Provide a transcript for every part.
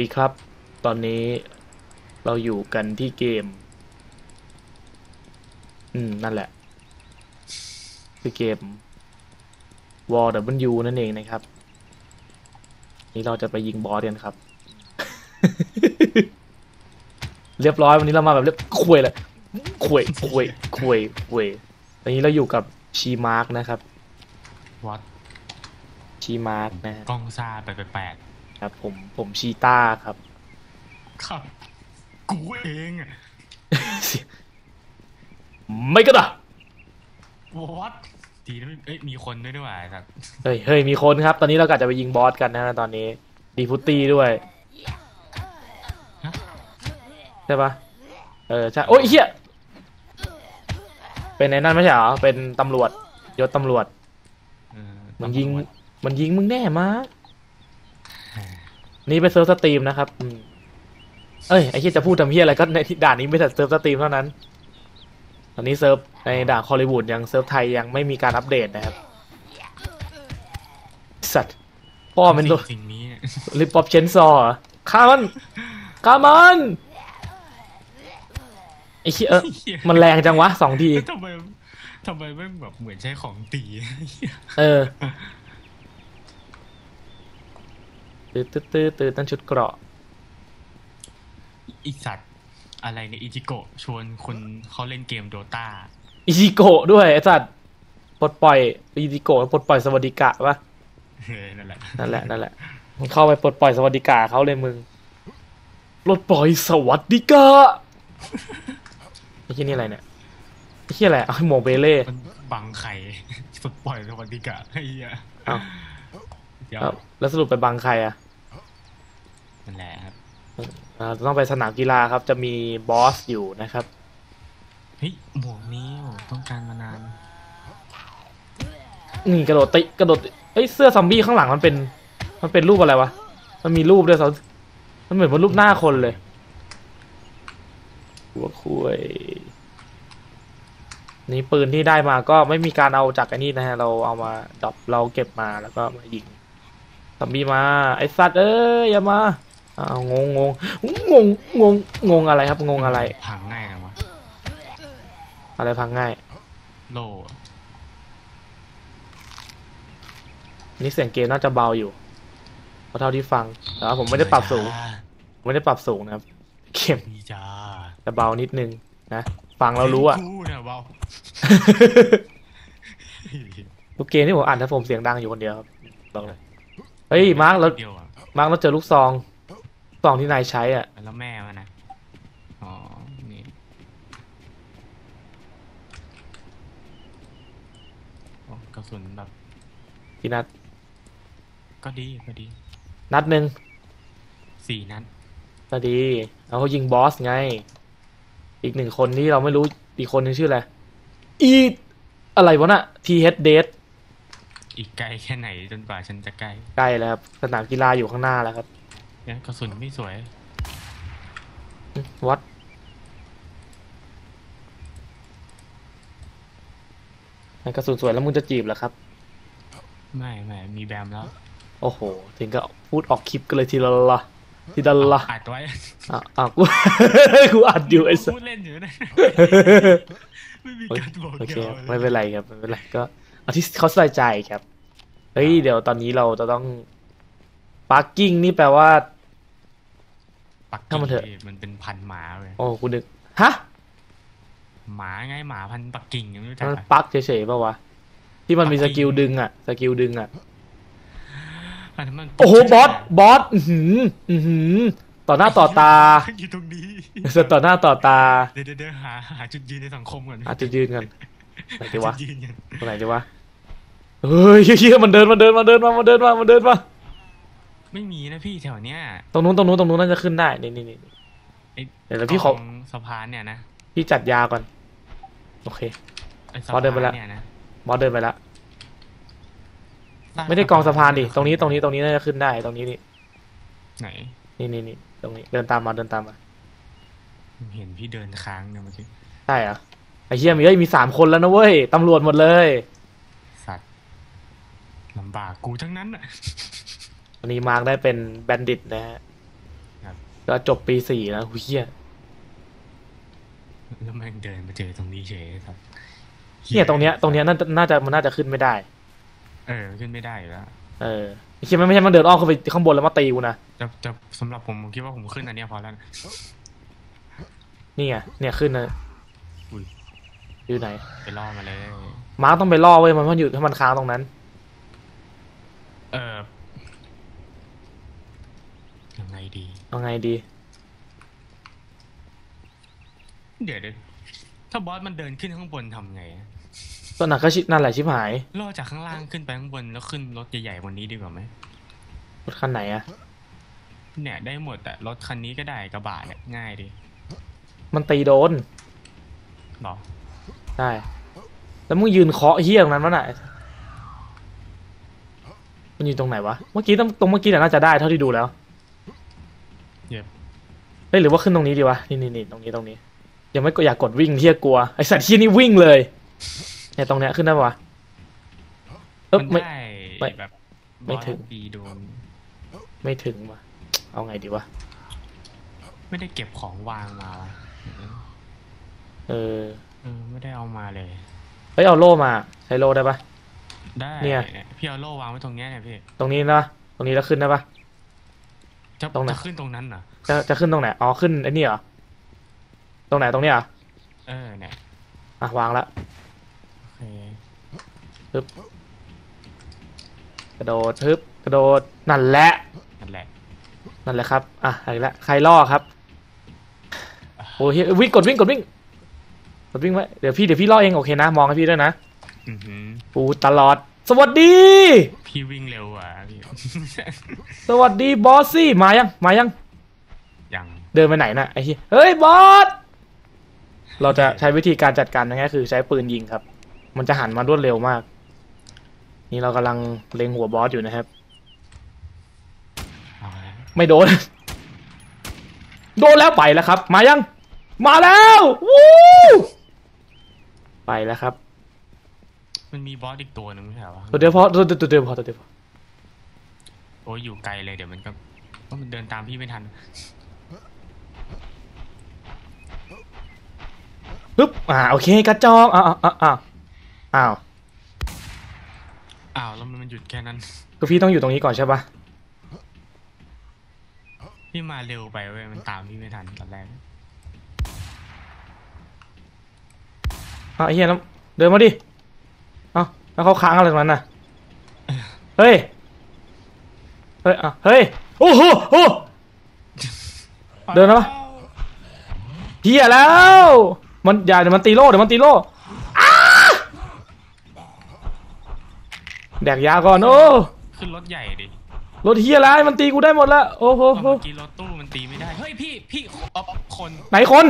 วัสดีครับ ตอนนี้เราอยู่กันที่เกม อืม นั่นแหละ คือเกม War W นั่นเองนะครับ นี่เราจะไปยิงบอสกันครับ เรียบร้อยวันนี้เรามาแบบเรียบคุยเลยคุยคุยคุยคุยตอนนี้เราอยู่กับชีมาร์กนะครับ วัดชีมาร์กนะฮะกล้องซาแปลกแปลก ครับ ผมผมชีต้าครับๆครับกูเองอะไม่ก็ได้วัดทีนั้นเอ้ยมีคนด้วยด้วยว่ะไอ้สัตว์เฮ้ยเฮ้ยมีคนครับ ตอนนี้เรากะจะไปยิงบอสกันนะตอนนี้ ดีฟุตตี้ด้วยใช่ปะเออใช่โอ้ยเฮียเป็นไอ้นั่นไม่ใช่เหรอเป็นตำรวจยศตำรวจเออมันยิงตำรวจมันยิงมึงแน่มา นี่ไปเซิร์ฟสตรีมนะครับอืมเอ้ยไอ้เฮียจะพูดทำเฮียอะไรก็ในที่ด่านนี้ไม่แต่เซิร์ฟสตรีมเท่านั้น ตอนนี้เซิร์ฟในด่านฮอลลีวูดยังเซิร์ฟไทยยังไม่มีการอัปเดตนะครับ สัตว์พ่อเป็นตัวสิ่งนี้ลิปป๊อปเชนซอร์ฆ่ามันฆ่ามันไอ้เหี้ยเออเหี้ยมันแรงจังวะสองทีทำไมทำไมไม่แบบเหมือนใช้ของตีเหี้ยเออ ตื้อตื้อตื้อตื้อตั้งชุดเกราะ อีสัตว์อะไรเนี่ยอิจิโกะชวนคนเขาเล่นเกมโดตาอิจิโกะด้วยไอ้สัตว์ปลดปล่อยอิจิโกะปลดปล่อยสวัสดิกะปะเออนั่นแหละนั่นแหละนั่นแหละมึงเข้าไปปลดปล่อยสวัสดิกะเขาเลยมึงปลดปล่อยสวัสดิกะไอ้ที่นี่อะไรเนี่ยไอ้ที่อะไรเอาห้โมเบเล่มันบังไข่สุดปล่อยสวัสดิกะไอ้เหี้ยอ้าเดี๋ ยวครับแล้วสรุปไปบังใครอะนั่นแหละครับอ่าต้องไปสนามกีฬาครับ จะมีบอสอยู่นะครับ เฮ้ยหมวกนี้ผมต้องการมานาน นี่กระโดดติกระโดดติเอ้ยเสื้อซอมบี้ข้างหลังมันเป็น มันเป็นรูปอะไรวะ มันมีรูปด้วยสมันเหมือนเป็นรูปหน้าคนเลย หัวคุยนี่ปืนที่ได้มาก็ไม่มีการเอาจากไอ้นี่นะฮะ เราเอามาดรอปเราเก็บมาแล้วก็มายิง ซอมบี้มา ไอสัตว์เอ้ยอย่ามาอ้าวงงงงงงงงงงอะไรครับงงอะไรพังง่ายนะวะอะไรพังง่าย โล่นี่เสียงเกมน่าจะเบาอยู่เพราะเท่าที่ฟังแต่ว่าผมไม่ได้ปรับสูงผมไม่ได้ปรับสูงนะครับเกมดีจ้าจะเบานิดนึงนะฟังเรารู้อะกูเนี่ยเบาทุกเกมที่ผมอ่านถ้าผมเสียงดังอยู่คนเดียวครับบอกเลย เฮ้ยมาร์คเราเดียวอะมาร์คเราเจอลูกซองลูกซองที่นายใช้อะแล้วแม่มันนะอ๋อนี่โอ้กระสุนแบบกี่นัดก็ดีก็ดีนัดหนึ่งสี่นัดก็ดีเอาเขายิงบอสไง อีกหนึ่งคนที่เราไม่รู้อีกคนนึงชื่ออะไรอีอะไรวะน่ะทีเฮดเดท อีกไกลแค่ไหนจนกว่าฉันจะใกล้ใกล้แล้วครับสนามกีฬาอยู่ข้างหน้าแล้วครับเนี่ยกระสุนไม่สวย วัดกระสุนสวยแล้วมึงจะจีบเหรอครับ ไม่ไม่มีแบมแล้ว โอ้โห ถึงก็พูดออกคลิปกันเลยทีละละทีละละอัดไว้อะอะกูกูอัดอยู่ไอ้สัสพูดเล่นอยู่นะไม่มีการบอกโอเคเกี่ยวไม่เป็นไรครับไม่เป็นไรก็เอาที่เขาสบายใจครับเฮ้ย เดี๋ยวตอนนี้เราจะต้องปาร์กิ้งนี่แปลว่า ปักถ้ามันเถอะกิ่งมันเป็นพันหมาเลยโอ้กูนึก ฮะ หมาไงหมาพันปักกิ่งยังไม่รู้จักมันอะปักเฉยๆป่าวะ ที่มันมีสกิลดึงอะสกิลดึงอะอันนั้นมันโอ้โห บอส บอส อือหือ อือหือ ต่อหน้าต่อตา อยู่ตรงนี้ต่อหน้าต่อตา เดี๋ยวเดี๋ยวเดี๋ยวหาหาจุดยืนในสังคมก่อนอาจจะยืนกันไหนดีวะจุดยืนกันตรงไหนดีวะ เฮ้ยเฮียมันเดินมันเดินมาเดินมามันเดินมามันเดินมาไม่มีนะพี่แถวเนี้ยตรงนู้นตรงนู้นตรงนู้นน่าจะขึ้นได้นี่นี่นี่ ไอ้เดี๋ยวพี่ขอกงสะพานเนี่ยนะพี่จัดยาก่อน โอเค ไอ้สะพอเดินไปพานละเนี่ยนะบอสเดินไปแล้วไม่ได้กองสะพานดิตรงนี้ตรงนี้ตรงนี้น่าจะขึ้นได้ตรงนี้นี่ไหนนี่นี่นี่ตรงนี้เดินตามมาเดินตามมาเห็นพี่เดินค้างเนี่ยเมื่อกี้ใช่เหรอไอ้เหี้ยมีเอ้ยมีสามคนแล้วนะเว้ยตำรวจหมดเลยสัตว์ ลำบากกูทั้งนั้นอะวันนี้มาร์กได้เป็นแบนดิตนะฮะก็จบปีสี่แล้วหูเฮียแล้วแม่งเดินมาเจอตรงนี้เฉยครับเนี่ยตรงเนี้ยตรงเนี้ยน่าจะน่าจะมันน่าจะขึ้นไม่ได้ เออขึ้นไม่ได้อยู่แล้วเออไอ้เฮียมันไม่ใช่มันเดินอ้อมเข้าไปข้างบนแล้วมาตีกูนะจะจะสำหรับผมผมคิดว่าผมขึ้นอันเนี้ยพอแล้วนะนี่ไงเนี่ยขึ้นนะอุ้ยอยู่ไหน ไปล่อมาเลยมาร์คต้องไปล่อเว้ยมันมันอยู่ถ้ามันค้างตรงนั้น เออยังไงดี เอาไงดี เดี๋ยวเดี๋ยวถ้าบอสมันเดินขึ้นข้างบนทำไงอะต้นหนักก็ชินั่นแหละชิบหายล่อจากข้างล่างขึ้นไปข้างบนแล้วขึ้นรถใหญ่ๆวันนี้ดีกว่าไหมรถคันไหนอะเนี่ยได้หมดแต่รถคันนี้ก็ได้กระบะเนี่ยง่ายดีมันตีโดนหรอใช่แล้วมึงยืนเคาะเฮียตรงนั้นวะน่ะ มันอยู่ตรงไหนวะ เมื่อกี้ตรงตรงเมื่อกี้น่ะน่าจะได้เท่าที่ดูแล้วเย็บเฮ้ยหรือว่าขึ้นตรงนี้ดีวะ นี่นี่นี่ตรงนี้ตรงนี้ ยังไม่ก็อยากกดวิ่งเฮียกลัว ไอสัตว์เฮียนี่วิ่งเลยเนี่ยตรงเนี้ยขึ้นได้ปะวะเอ๊บมันไม่ได้ไม่แบบไม่ถึงบอสปีโดนไม่ถึงวะเอาไงดีวะ ไม่ได้เก็บของวางมาวะเออ เออไม่ได้เอามาเลย เฮ้ยเอาโล่มา ใช้โล่ได้ปะ ได้เนี่ย พี่เอาโล่วางไว้ตรงเนี้ยเนี่ยพี่ตรงนี้นะตรงนี้แล้วขึ้นได้ปะ จะตรงไหน จะขึ้นตรงนั้นเหรอจะจะขึ้นตรงไหนอ๋อขึ้นไอ้นี่เหรอตรงไหนตรงเนี้ยเหรอเออเนี่ยอะวางละโอเคกระโดดฮึบกระโดดนั่นแหละนั่นแหละนั่นแหละครับอะอะไรละใครล่อครับโอ้ยเฮ้ยวิ่งกดวิ่งกดวิ่งกดวิ่งไว้เดี๋ยวพี่เดี๋ยวพี่ล่อเองโอเคนะ มองให้พี่ด้วยนะ อือหือ ปูตลอด สวัสดี พี่วิ่งเร็วอะพี่ สวัสดีบอสซี่มายังมายัง ยังเดินไปไหนน่ะไอ้เหี้ยเฮ้ยบอสเราจะใช้วิธีการจัดการง่ายๆคือใช้ปืนยิงครับ มันจะหันมารวดเร็วมาก นี่เรากำลังเล็งหัวบอสอยู่นะครับ เอาละไม่โดน โดนแล้วไปแล้วครับ มายัง มาแล้ว วู้ไปแล้วครับ มันมีบอสอีกตัวหนึ่งไม่ใช่เหรอวะตัวเดียวพอตัวเดียวตัวเดียวพอตัวเดียวพอโอ้ยอยู่ไกลเลยเดี๋ยวมันก็ว่ามันเดินตามพี่ไม่ทันปึ๊บอ่าโอเคกระจอกอ้าวอ้าวอ้าวอ้าวอ้าวแล้วมันหยุดแค่นั้นคือพี่ต้องอยู่ตรงนี้ก่อนใช่ปะพี่มาเร็วไปเว้ยมันตามพี่ไม่ทันตอนแรกอ้าวไอ้เหี้ยแล้วเดินมาดิเอ้า แล้วเขาค้างอะไรตรงนั้นน่ะ เฮ้ย เฮ้ยอะเฮ้ย โอ้โหโอ้โหเดินแล้วปะเฮียแล้ว มันอย่าเดี๋ยวมันตีโล่เดี๋ยวมันตีโล่อ้าแดกยาก่อนโอ้ขึ้นรถใหญ่ดิ รถเฮียอะไรมันตีกูได้หมดแล้วโอ้โหเมื่อกี้รถตู้มันตีไม่ได้ เฮ้ยพี่พี่อ๊อฟคนไหนคน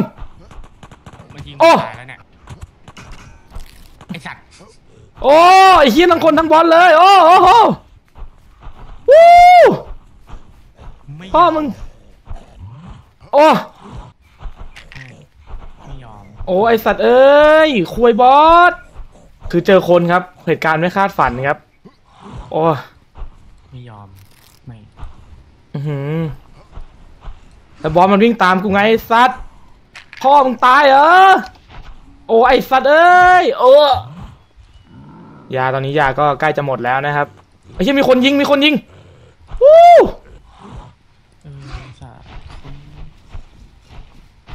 มันยิงโอ้ตายแล้วเนี่ยไอสัตว์ โอ้ไอเฮียทั้งคนทั้งบอลเลย โอ้โอ้โหวู้ไม่พ่อมึง โอ้ไม่ยอมโอ้ไอสัตว์เอ้ยควยบอส คือเจอคนครับ เหตุการณ์ไม่คาดฝันครับ โอ้ไม่ยอมไม่อื้อหือแต่บอลมันวิ่งตามกูไงไอ้สัตว์พ่อมึงตายเหรอโอ้ไอสัตว์เอ้ยโอ้ ยาตอนนี้ยาก็ใกล้จะหมดแล้วนะครับไอ้เชี่ยมีคนยิงมีคนยิงวู้เออสัตว์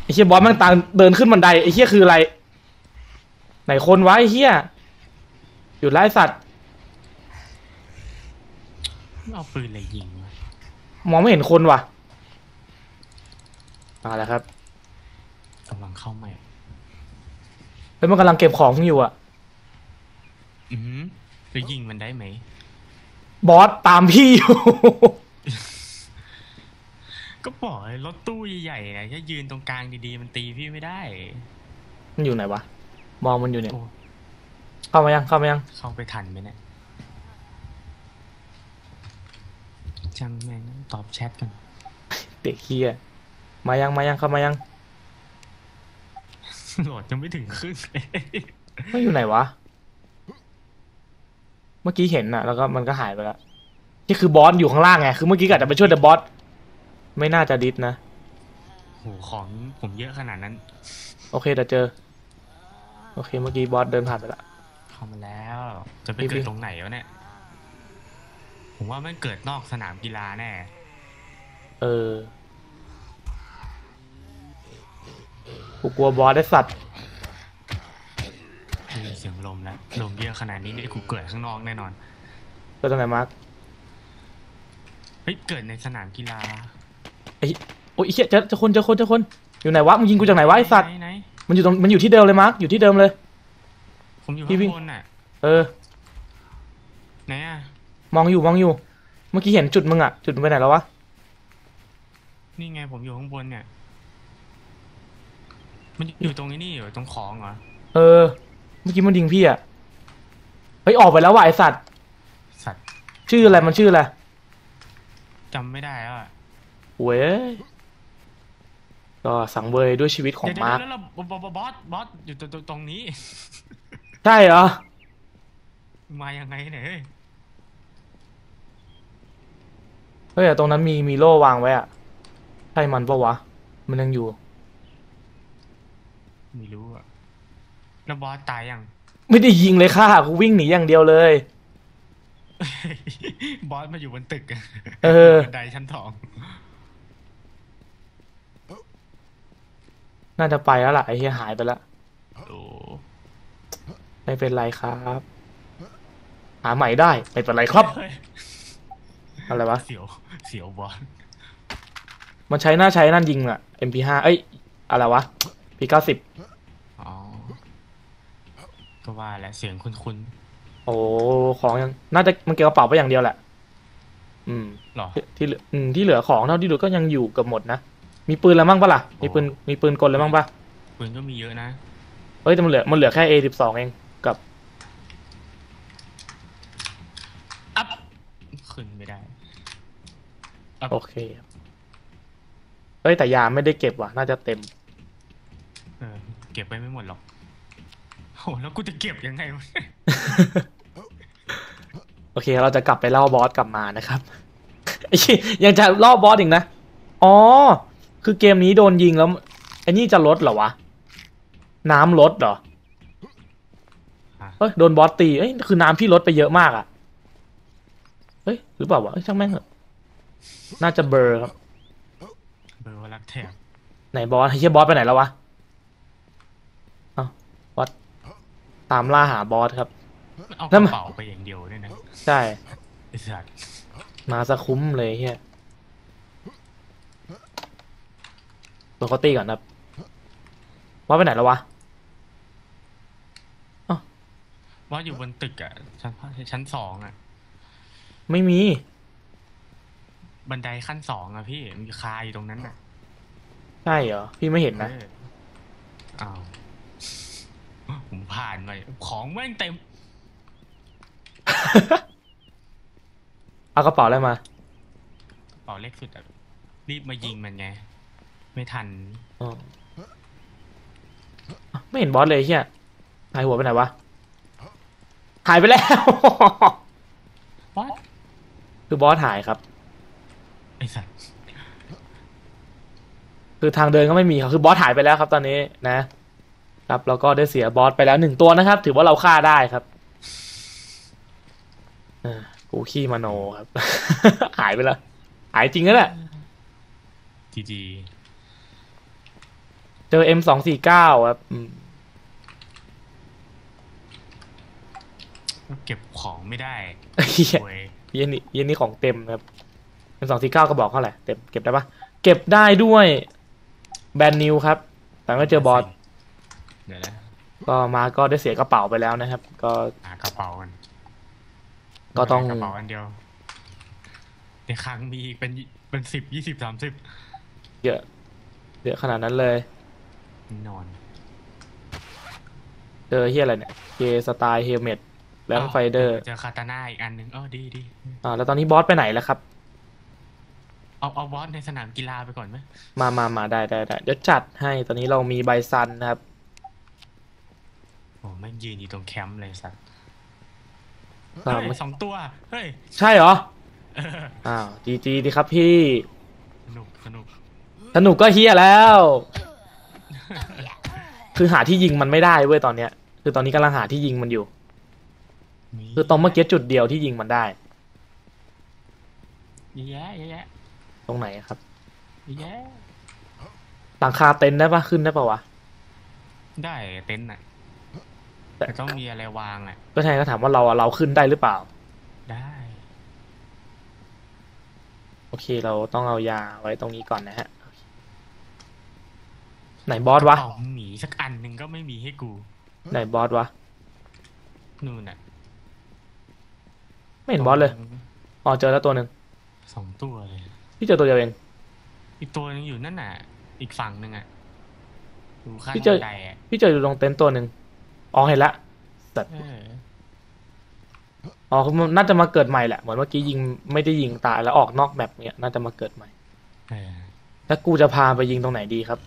ไอ้เชี่ยบอลมันตามเดินขึ้นบันไดไอ้เชี่ยคืออะไร ไหนคนวะไอ้เชี่ยหยุดไล่สัตว์เอาปืนอะไรยิงวะมองไม่เห็นคนว่ะมาแล้วครับกำลังเข้าใหม่เฮ้ยมันกำลังเก็บของอยู่อะ อือหือจะยิงมันได้ไหม บอสตามพี่อยู่ ก็บอกให้รถตู้ใหญ่ๆนะถ้ายืนตรงกลางดีๆ มันตีพี่ไม่ได้ มันอยู่ไหนวะ มองมันอยู่เนี่ย โอ้ เข้ามายัง เข้ามายัง เข้าไปทันไหมเนี่ยจังแม่งตอบแชทกัน เด็กเฮียมายัง มายัง เข้ามายัง โหลดยังไม่ถึงครึ่งเลย ไม่อยู่ไหนวะ เมื่อกี้เห็นน่ะแล้วก็มันก็หายไปแล้วนี่คือบอสอยู่ข้างล่างไงคือเมื่อกี้กะจะไปช่วยแต่บอสไม่น่าจะดิสนะโหของผมเยอะขนาดนั้น โอเคเดี๋ยวเจอ โอเค เมื่อกี้บอสเดินผ่านไปละเข้ามาแล้ว จะไปพี่เกิพี่ดตรงไหนวะเนี่ยผมว่ามันเกิดนอกสนามกีฬาแน่ เออกูกลัวบอสได้สัตว์ มีเสียงลมแล้วลมเยอะข นาดนี้นี่กูเกิดข้างนอกแน่นอนเกิดตรงไหนมาร์คเฮ้ยเกิดในสนามกีฬาไอ้โอ้ยไอ้เหี้ยเจอเจอคนเจอคนเจอคนอยู่ไหนวะมึงยิงกูจากไหนวะไอ้สัตว์ไหนไหนมันอยู่ตรงมันอยู่ที่เดิมเลยมาร์คอยู่ที่เดิมเลยผมอยู่พี่ข้างวิ่งบนน่ะเออ ไหนอะมองอยู่มองอยู่ เมื่อกี้เห็นจุดมึงอะจุดมึงไปไหนแล้ววะนี่ไงผมอยู่ข้างบนเนี่ย มันอยู่ตรงนี้นี่อยู่ตรงของเหรอเออ เมื่อกี้มันยิงพี่อะ เฮ้ยออกไปแล้วว่ะไอสัตว์ สัตว์ชื่ออะไรมันชื่ออะไรจำไม่ได้แล้วอะเว้ยก็สังเวยด้วยชีวิตของเดี๋ยวมาร์คเดี๋ยวแล้วบอบอบอสบอสอยู่ตรงตรงตรงนี้ ใช่เหรอ มายังไงเนี่ยเฮ้ยเฮ้ยแต่ตรงนั้นมีมีโล่วางไว้อะใช่มันปะวะ มันยังอยู่ ไม่รู้อะแล้วบอสตายยัง ไม่ได้ยิงเลยค่ะกูวิ่งหนีอย่างเดียวเลย บอสมาอยู่บนตึกอะเออ บันไดชั้นสองน่าจะไปแล้วล่ะไอ้เฮียหายไปแล้วโอ้ไม่เป็นไรครับ หาใหม่ได้ไม่เป็นไรครับเฮ้ยอะไรวะ เสียวเสียวบอสมันใช้หน้าใช้นั่นยิงอะ MP5 เอ้ย อะไรวะ P90 อ๋อ ก็ว่าแหละเสียงคุ้นโอ้ของยังน่าจะมันเก็บกระเป๋าไปอย่างเดียวแหละ อืม ๆหรอ ที่ที่เหลืออืมที่เหลือของเท่าที่ดูก็ยังอยู่เกับหมดนะมีปืนอะไรบ้างปะล่ะมีปืนมีปืนกลอะไรบ้างปะปืนก็มีเยอะนะเฮ้ยแต่มันเหลือมันเหลือแค่ A12 เองกับอัพขึ้นไม่ได้ โอเคเฮ้ยแต่ยาไม่ได้เก็บว่ะน่าจะเต็ม เออ เก็บไปไม่หมดหรอก โอ้แล้วกูจะเก็บยังไงวะโอเค เราจะกลับไปเล่าบอสกลับมานะครับไอ้เหี้ยยังจะเล่าบอสอีกนะ อ๋อ คือเกมนี้โดนยิงแล้วไอ้นี่จะลดเหรอวะ น้ำลดเหรออะเอ้ยโดนบอสตีเอ้ยคือน้ำพี่ลดไปเยอะมากอะเฮ้ยหรือเปล่าวะเอ้ยช่างแม่งเถอะน่าจะเบลอร์ครับเบอร์ว่ารักแถบไหนบอสไอ้เหี้ยบอสไปไหนแล้ววะ เอ้าบอส ตามล่าหาบอสครับมันเอากแล้วระมันเป๋าไปอย่างเดียวด้วยนะใช่ ไอ้สัตว์มาสะคุ้มเลยเฮียตัวเขาตีก่อนครับว่าไปไหนแล้ววะบอสอยู่บนตึกอะชั้นชั้นสองอะไม่มี บันไดขั้นสองอะพี่มีคาอยู่ตรงนั้นอะใช่เหรอ พี่ไม่เห็นนะ เอออ้าว ผมผ่านไปของแม่งเต็ม เอากระเป๋าอะไรมา กระเป๋าเล็กสุดอะรีบมายิงมันไง ไม่ทัน อ๋อไม่เห็นบอสเลยเฮียหายหัวไปไหนวะ หายไปแล้ว บอสคือบอสหายครับ ไอ้สัตว์คือทางเดินก็ไม่มีครับคือบอสหายไปแล้วครับตอนนี้นะ ครับแล้วก็ได้เสียบอสไปแล้วหนึ่งตัวนะครับ ถือว่าเราฆ่าได้ครับเออกูขี้มโนครับ หายไปแล้ว หายจริงแล้วแหละจีจีเจอ M สองสี่เก้าครับอืมเก็บของไม่ได้เหี้ยโวยเย็นนี่เย็นนี่ของเต็มครับ M สองสี่เก้าก็บอกเท่าไหร่เต็มเก็บได้ปะเก็บได้ด้วย แบรนด์นิวครับ แต่ก็เจอบอส เดี๋ยวนะก็มาก็ได้เสียกระเป๋าไปแล้วนะครับ ก็หากระเป๋ากันก็ต้องกระเป๋าอันเดียวในครั้งมีอีกเป็นเป็นสิบยี่สิบสามสิบเยอะเยอะขนาดนั้นเลยนอนเจอเฮียอะไรเนี่ยเกสไตล์เฮลเมตแบงค์ไฟเดอร์เจอคาตาน่าอีกอันหนึ่งเออดีดีอ่าแล้วตอนนี้บอสไปไหนแล้วครับ เอาเอาบอสในสนามกีฬาไปก่อนไหมมามามาได้ได้ได้เดี๋ยวจัดให้ตอนนี้เรามีไบซันนะครับโอ้ไม่งยืนอยู่ตรงแคมป์เลยสัตว์อ่าเฮ้ยไม่สองตัว เฮ้ยใช่เหรอ เอออ้าวจีจีดีครับพี่ สนุกสนุกสนุกก็เฮียแล้ว คือหาที่ยิงมันไม่ได้เว้ยตอนเนี้ย คือตอนนี้กำลังหาที่ยิงมันอยู่คือตรงเมื่อกี้จุดเดียวที่ยิงมันได้ เยอะแยะเยอะแยะตรงไหนครับ เยอะแยะหลังคาเต็นท์ได้ปะขึ้นได้ปะวะ ได้เต็นท์อะ แต่แต่ต้องมีอะไรวางอะ ก็ใช่ก็ถามว่าเราอะเราขึ้นได้หรือเปล่า ได้ โอเคเราต้องเอายาไว้ตรงนี้ก่อนนะฮะ ไหนบอสวะเอาหมีสักอันหนึ่งก็ไม่มีให้กู ไหนบอสวะ นู่นน่ะ ไม่เห็นบอสเลย อ๋อเจอแล้วตัวหนึ่ง สองตัวเลย พี่เจอตัวเดียวเอง อีกตัวหนึงอยู่นั่นน่ะ อีกฝั่งหนึ่งอะอยู่ข้างพี่เจอบันไดอะพี่เจออยู่ตรงเต็นท์ตัวหนึ่ง อ๋อเห็นละแต่เอออ๋อคือมันน่าจะมาเกิดใหม่แหละ เหมือนเมื่อกี้ยิงไม่ได้ยิงตายแล้วออกนอกแมปเนี่ยน่าจะมาเกิดใหม่เออแล้วกูจะพาไปยิงตรงไหนดีครับ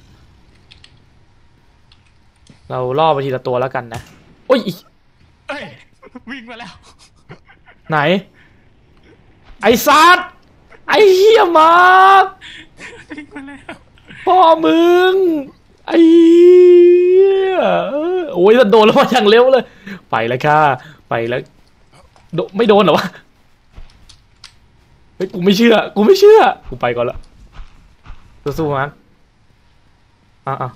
เราล่อไปทีละตัวแล้วกันนะโอ้ยอีเอ้ยวิ่งมาแล้ว ไหน ไอ้ซัดไอ้เฮียมาร์ควิ่งมาแล้วพ่อมึง ไอ้เหี้ยเออโอ้ยโดนแล้วมาอย่างเร็วเลย ไปแล้วค่ะ ไปแล้วโดไม่โดนเหรอวะเฮ้ยกูไม่เชื่อ กูไม่เชื่อ กูไปก่อนละสู้ๆมันอ้าวอ้าว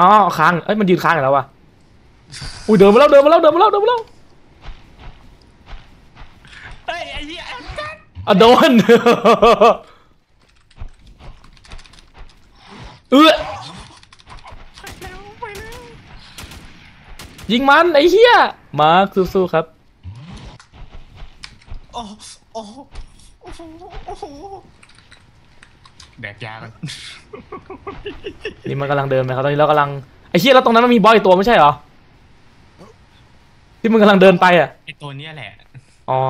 อ้าวค้างเอ้ยมันยืนค้างอยู่แล้ววะอุ้ยเดินมาแล้วเดินมาแล้วเดินมาแล้วเดินมาแล้วเอ้ยไอ้เหี้ยอะโดนเออ ไปแล้วไปแล้ว ยิงมันไอ้เหี้ยมาร์คสู้ๆครับโอ้โอ้โอ้โหโอ้โหแดกยากันนี่มันกำลังเดินไปครับตอนนี้เรากำลังไอ้เชี่ยแล้วตรงนั้นมันมีบอยอีกตัวไม่ใช่เหรอที่มึงกำลังเดินไปอะไอตัวเนี้ยแหละ อ๋อ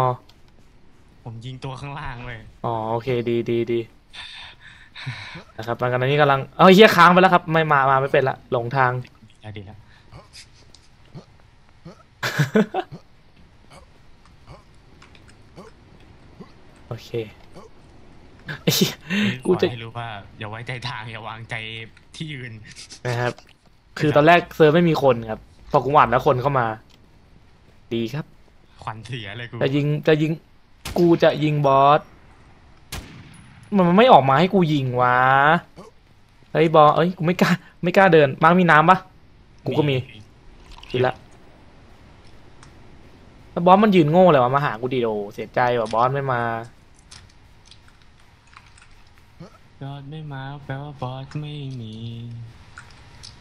ผมยิงตัวข้างล่างเลย อ๋อโอเคดีดีดีนะครับมันกันนี้กำลังเอ้าไอ้เฮียค้างไปแล้วครับ ไม่มามาไม่เป็นละหลงทางดีแล้วดีแล้ว โอเคไอ้เหี้ยกูกูจะจะ ให้รู้ว่า อย่าไว้ใจทาง อย่าวางใจที่อื่นนะครับ คือตอนแรกเซิร์ฟไม่มีคนครับ พอกูหวานแล้วคนเข้ามา ดีครับ ขวัญเสียเลยกูจะยิงจะยิง กูจะยิงบอส มันไม่ออกมาให้กูยิงวะ เฮ้ยบอสเอ้ย กูไม่กล้า ไม่กล้าเดิน มาร์คมีน้ำปะกูก็มีกินละ แล้วบอสมันยืนโง่เลยวะมาหากูดีโดเสียใจว่ะบอสไม่มา ยอดไม่มาแปลว่าบอสไม่มี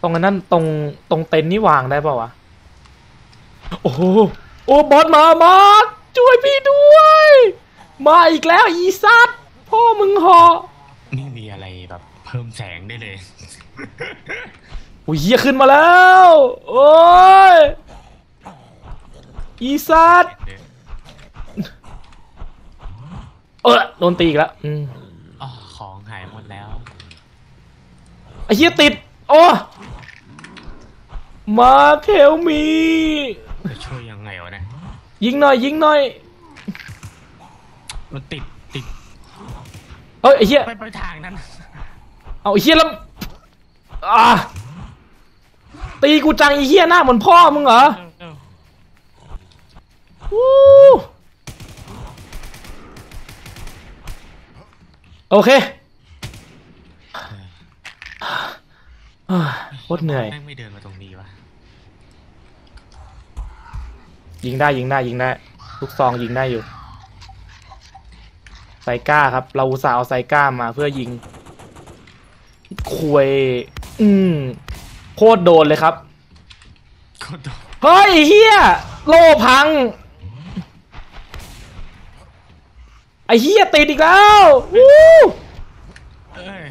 ตรงนั้นตรงตรงเต็นท์นี่วางได้ปะวะ โอ้โหโอ้บอสมามาร์คช่วยพี่ด้วย มาอีกแล้วอีสัตว์พ่อมึงเหอไม่มีอะไรแบบ เพิ่มแสงได้เลย อุ้ยเฮียขึ้นมาแล้ว โอ้ยอี สัตว์เออโดนตีอีกแล้วอืมอ๋อของหายหมดแล้ว ไอ้เฮียติด โอ้มาเทลมี จะช่วยยังไงวะเนี่ย ยิงหน่อยยิงหน่อย มันติดติดเฮ้ยไอ้เฮียไปไปทางนั้น เอาไอ้เฮียแล้วอ่าตีกูจังไอ้เฮียหน้าเหมือนพ่อมึงเหรอ เออเออวู้ โอเคเฮ้ยโคตรเหนื่อยแม่งไม่เดินมาตรงนี้วะยิงได้ยิงได้ยิงได้ลูกซองยิงได้อยู่ไซก้าครับ เราอุตส่าห์เอาไซก้ามาเพื่อยิงคุยอืมโคตรโดนเลยครับก็โดนเฮ้ยเฮียโล่พัง ไอเฮียติดอีกแล้ววู้เอ้ย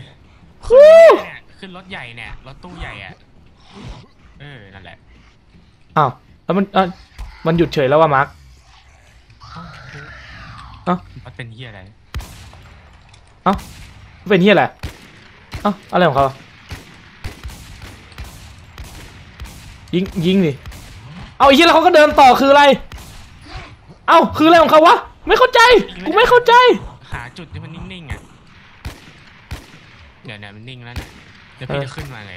วู้เนี่ยขึ้นรถใหญ่เนี่ยรถตู้ใหญ่อะเออนั่นแหละอ้าวแล้วมันเอ่อมันหยุดเฉยแล้วว่ะมาร์ค เอ้า มันเป็นเฮียอะไรเอ้าเป็นเฮียอะไรเอ้าอะไรของเขายิงยิงดิเอาไอ้เฮียแล้วเขาก็เดินต่อคืออะไร เอ้าคืออะไรของเขาวะ ไม่เข้าใจ กูไม่เข้าใจ หาจุดที่มันนิ่งๆอะเดี๋ยวเนี่ยมันนิ่งแล้วเนี่ยเดี๋ยวพี่เออจะขึ้นมาไง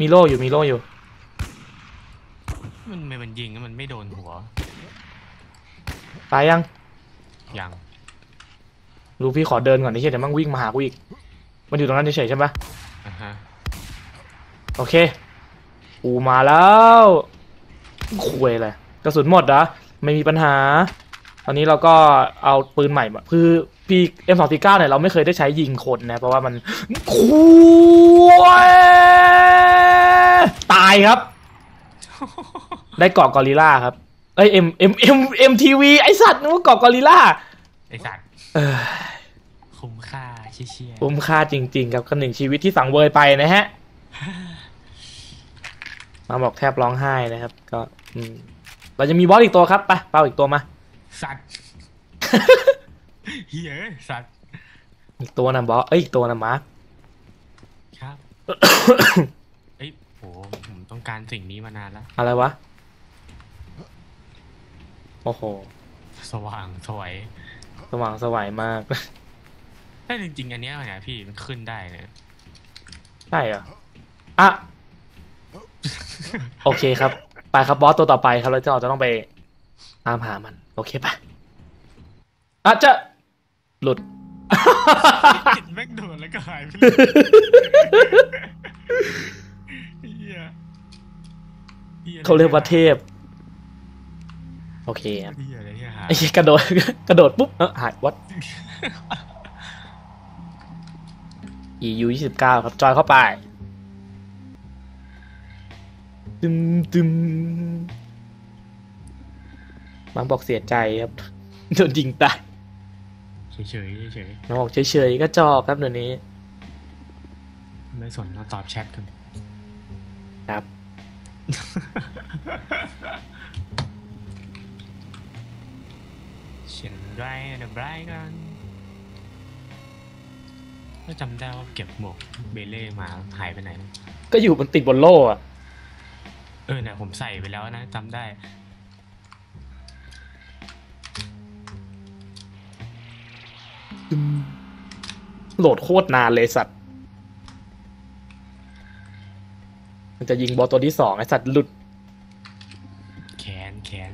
มีโล่อยู่มีโล่อยู่ มันมันมันยิงแล้วมันไม่โดนหัว ตายยัง ยัง รู้พี่ขอเดินก่อนนี่เฮียเดี๋ยวมั่งวิ่งมาหากูอีก มันอยู่ตรงนั้นเฉยๆใช่ปะอะฮะ โอเค กูมาแล้วคุยเลยกระสุนหมดเหรอไม่มีปัญหา ตอนนี้เราก็เอาปืนใหม่มาคือพี่ M249 เนี่ยเราไม่เคยได้ใช้ยิงคนนะ เพราะว่ามันคุยตายครับ ได้เกาะกอริลล่าครับเอ้ย M M M M TV ไอสัตว์นึกว่าเกาะกอริลล่าไอสัตว์เออคุ้มค่าเชี่ยเชี่ยคุ้มค่าจริง ๆ ครับกับหนึ่งชีวิตที่สังเวยไปนะฮะ มาบอกแทบร้องไห้นะครับ ก็ อืมเราจะมีบอสอีกตัวครับไปเป้าอีกตัวมา สัตว์เฮ้ยสัตว์อีกตัวนะบอสเอ้ยอีกตัวนะมาร์ค ครับ เอ้ยโหผมต้องการสิ่งนี้มานานแล้ว อะไรวะ โอ้โห สว่างสวยสว่างสวยมาก แต่จริงๆ อันเนี้ยเนี่ยพี่มันขึ้นได้เนี่ยใช่เหรออะ โอเคครับ ไปครับบอสตัวต่อไปครับแล้วเราจะต้องไป ตามหามัน โอเคปะอาจจะ หลุดเห็นแม่งโดนแล้วก็หายไปเลยเฮียหี้เขาเรียกว่าเทพ โอเคครับเฮียอะไรเนี่ยหายไอ้เหี้ยกระโดดกระโดดปุ๊บเออหายวัด EU ยี่สิบเก้าครับ จอยเข้าไป ตึมตึม บางบอกเสียใจครับโดนยิงตายเฉยๆเฉยน้องบอกเฉยๆก็จอบครับเดี๋ยวนี้ๆไม่สนเราตอบแชทกันครับเขียนไรเดบไรกันก็จำได้ว่าเก็บหมวกเบเล่มาหายไปไหน ก็อยู่มันติดบนโล่อะเออเนี่ยผมใส่ไปแล้วนะจำได้ โหลดโคตรนานเลยสัตว์ มันจะยิงบอลตัวที่สองไอสัตว์หลุด แขนแขน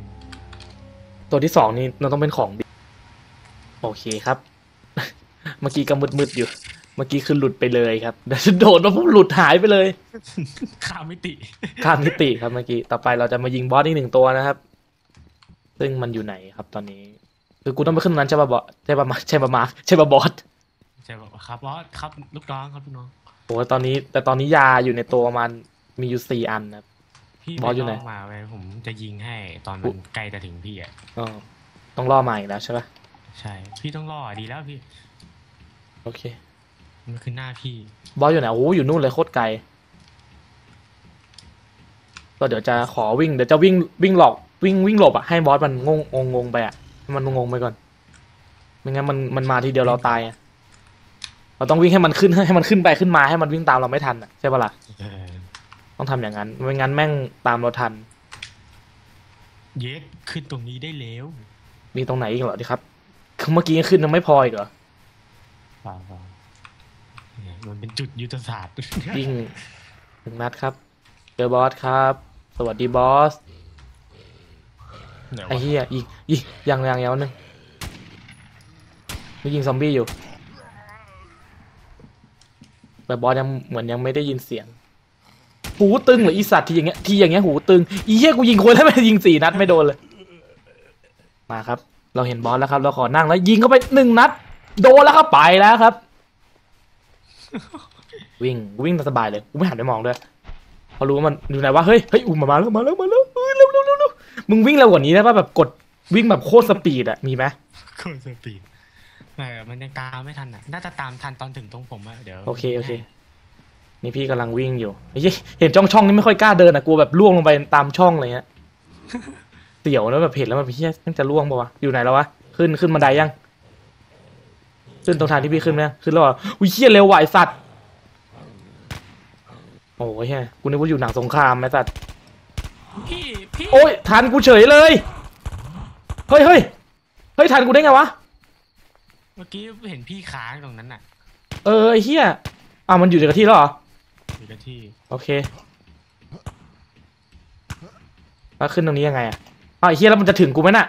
ตัวที่สองนี่เราต้องเป็นของดีโอเคครับ เมื่อกี้ก็มืดๆอยู่ เมื่อกี้คือหลุดไปเลยครับโดดมาปุ๊บหลุดหายไปเลย ข้ามมิติ ข้ามมิติครับเมื่อกี้ ต่อไปเราจะมายิงบอสอีกหนึ่งตัวนะครับ ซึ่งมันอยู่ไหนครับตอนนี้ คือกูต้องไปขึ้นนั้นใช่ป่ะบอสใช่ป่ะมาใช่ป่ะมาใช่ป่ะบอสใช่บอกว่าครับบอสครับลูกน้องครับลูกน้องโอ้ตอนนี้ แต่ตอนนี้ยาอยู่ในตัวประมาณมีอยู่สี่อันนะครับพี่บอสอยู่ไหนปล่มาไว้ผมจะยิงให้ตอนมันใกล้จะถึงพี่อะก็ต้องล่อมาอีกแล้วใช่ป่ะใช่ พี่ต้องรอดีแล้วพี่โอเคมันคือหน้าพี่ บอสอยู่ไหนโอ้โหอยู่นู่นเลยโคตรไกลก็เดี๋ยวจะขอวิ่งเดี๋ยวจะวิ่งวิ่งหลอกวิ่งวิ่งหลบอะให้บอสมันงงงงงไปอะให้ มันงงไปก่อน ไม่งั้นมันมันมาทีเดียวเราตายอะเราต้องวิ่งให้มันขึ้นให้มันขึ้นไปขึ้นมาให้มันวิ่งตามเราไม่ทันอะใช่ปะล่ะเออต้องทำอย่างนั้น ไม่งั้นแม่งตามเราทัน เย็ดขึ้นตรงนี้ได้แล้วมีตรงไหนอีกเหรอที่ครับคือเมื่อกี้ยังขึ้นยังไม่พออีกเหรอเปล่าเปล่าเนี่ยมันเป็นจุดยุทธศาสตร์ ยิงหนึ่งนัดครับ เจอบอสครับ สวัสดีบอส ไหนไอ้วะเหี้ยยิงยิงยังยังยังนึงนี่ยิงซอมบี้อยู่แต่บอสยังเหมือนยังไม่ได้ยินเสียง หูตึงเหรืออีสัตว์ที่อย่างเงี้ยที่อย่างเงี้ยหูตึงอีเหี้ยกูยิงคนแล้วไม่ยิงสี่นัดไม่โดนเลย มาครับ เราเห็นบอสแล้วครับ เราขอนั่งแล้วยิงเข้าไปหนึ่งนัด โดนแล้วครับไปแล้วครับ วิ่งวิ่งสบายเลยกูไม่หันไปมองด้วยเพราะรู้ว่ามันอยู่ไหนวะเฮ้ยเฮ้ยอุ้มมามาแล้วมาแล้วมาแล้วเฮ้ยเร็วเร็วเร็วเร็ว มึงวิ่งเร็วกว่านี้ได้ป่ะแบบกดวิ่งแบบโคตรสปีดอะมีไหมโคตรสปีดแต่มันยังตามไม่ทันอะ น่าจะตามทันตอนถึงตรงผมอะเดี๋ยวโอเคโอเค นี่พี่กำลังวิ่งอยู่เฮ้ยเห็นช่องช่องนี้ไม่ค่อยกล้าเดินอะกลัวแบบล่วงลงไปตามช่องอะไรเงี้ยเสี่ยวแล้วแบบเห็นแล้วแบบเฮียมันจะล่วงปะวะอยู่ไหนแล้ววะขึ้นขึ้นบันไดยัง ขึ้นตรงทางที่พี่ขึ้นไหมขึ้นแล้วเหรออุ้ยเฮียเร็วว่ะไอสัตว์โอ้ยเฮียกูนึกว่าอยู่หนังสงครามไอสัตว์พี่พี่ โอ้ยทันกูเฉยเลย เฮ้ยเฮ้ยเฮ้ยทันกูได้ไงวะ เมื่อกี้เห็นพี่ค้างตรงนั้นอะ เออไอ้เหี้ยอะมันอยู่ในกะที่แล้วเหรอ อยู่กับที่โอเค แล้วขึ้นตรงนี้ยังไงอะอ้าวไอ้เหี้ยแล้วมันจะถึงกูไหมน่ะ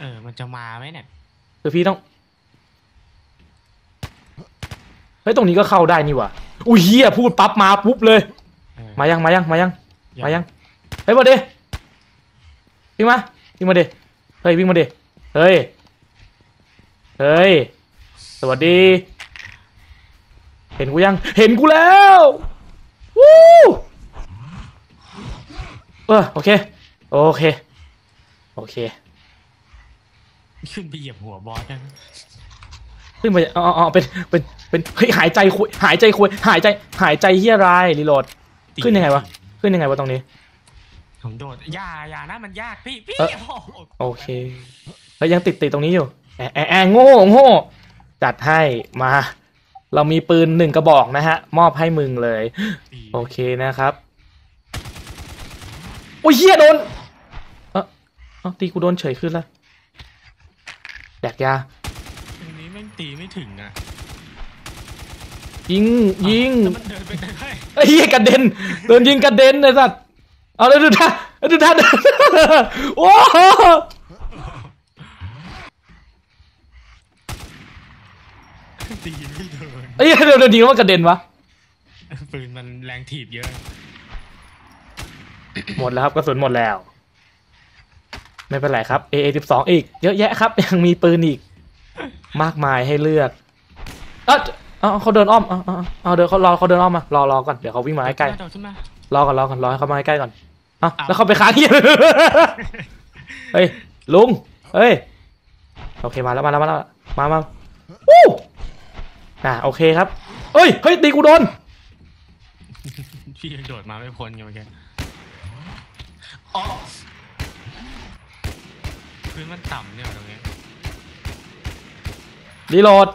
เออ มันจะมาไหมเนี่ย คือพี่ต้อง เฮ้ย ตรงนี้ก็เข้าได้นี่หว่ะอุ้ยเฮียพูดปั๊บมาปุ๊บเลย เออมายัง มายัง มายัง มายัง เฮ้ยมาดิ วิ่งมาวิ่งมาดิเฮ้ยวิ่งมาดิเฮ้ยเฮ้ยสวัสดี เห็นกูยังเห็นกูแล้ววู้เออโอเคโอเคโอเค ขึ้นไปเหยียบหัวบอสนะขึ้นไปอ๋ออ๋อเป็นเป็นเป็นเฮ้ยหายใจคุยหายใจคุยหายใจหายใจเฮียรายรีโหลดขึ้นยังไงวะขึ้นยังไงวะตรงนี้ ผมโดดอย่าอย่านะมันยากพี่พี่เอ้ย โอ้โหโอเคเฮ้ยยังติดติดตรงนี้อยู่แอะแอะแอะโง่โง่จัดให้มา เรามีปืนหนึ่งกระบอกนะฮะ มอบให้มึงเลยตีโอเคนะครับโอ้ยเฮียโดน เออเอ้าตีกูโดนเฉยขึ้นละแดกยา ตรงนี้แม่งตีไม่ถึงอะยิงยิงแล้วมันเดินไปได้ไอ้เฮียกระเด็นโดนยิงกระเด็นไอ้สัตว์ เอาเลยดูท่าดูท่าโอ้โหตีไม่โดนไอ้เหี้ยเดี๋ยวโดนยิงแล้วมันกระเด็นวะปืนมันแรงถีบเยอะ หมดแล้วครับกระสุนหมดแล้ว ไม่เป็นไรครับ AA 1 2 อีก เยอะแยะครับ ยังมีปืนอีก มากมายให้เลือกเออเอาเอาเขาเดินอ้อมเอาเอาเอาเอาเดินเขารอเขาเดินอ้อมมารอรอก่อนเดี๋ยวเขาวิ่งมาใกล้โดดขึ้นมาๆรอก่อนรอก่อนรอให้เขามาใกล้ๆก่อน เอ้าเอาแล้วเขาไปค้างเหี้ยเฮ้ยลุงเฮ้ยโอเคมาแล้วมาแล้วมาแล้วมามาวู้อะโอเคครับเฮ้ยเฮ้ยตีกูโดนพี่ยังโดดมาไม่พ้นไงเมื่อกี้อ๋อพื้นมันต่ำเนี่ยตรงนี้รีโหลด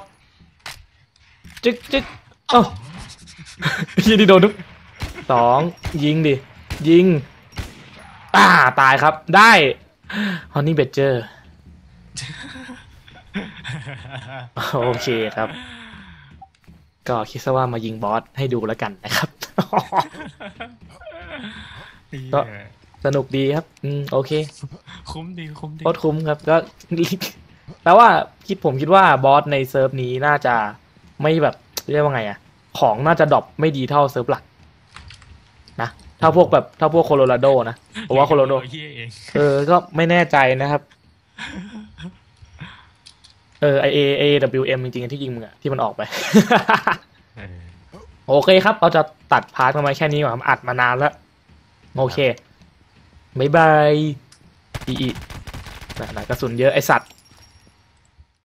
จึ๊กจึ๊กเอ้ายิงดิโดนทุกสองยิงดิยิง อ่าตายครับ ได้ฮอนนี่เบเจอร์โอเคครับ ก็คิดซะว่ามายิงบอสให้ดูแล้วกันนะครับ ก็สนุกดีครับ อืมโอเค คุ้มดีคุ้มดีโคตรคุ้มครับ ก็แปลว่าคิดผมคิดว่าบอสในเซิร์ฟนี้น่าจะไม่แบบเรียกว่าไงอะของน่าจะดรอปไม่ดีเท่าเซิร์ฟหลักนะ ถ้าพวกแบบถ้าพวกโคโลราโดนะเพราะว่าโคโลราโดเฮียเองเออก็ไม่แน่ใจนะครับ เออไอเอเอ W M จริงๆที่ยิงมึงอะที่มันออกไปเออโอเคครับ เราจะตัดพาร์ทกันมาแค่นี้ก่อนครับอัดมานานแล้ว โอเคบายบายอีอีไหนๆกระสุนเยอะไอสัตว์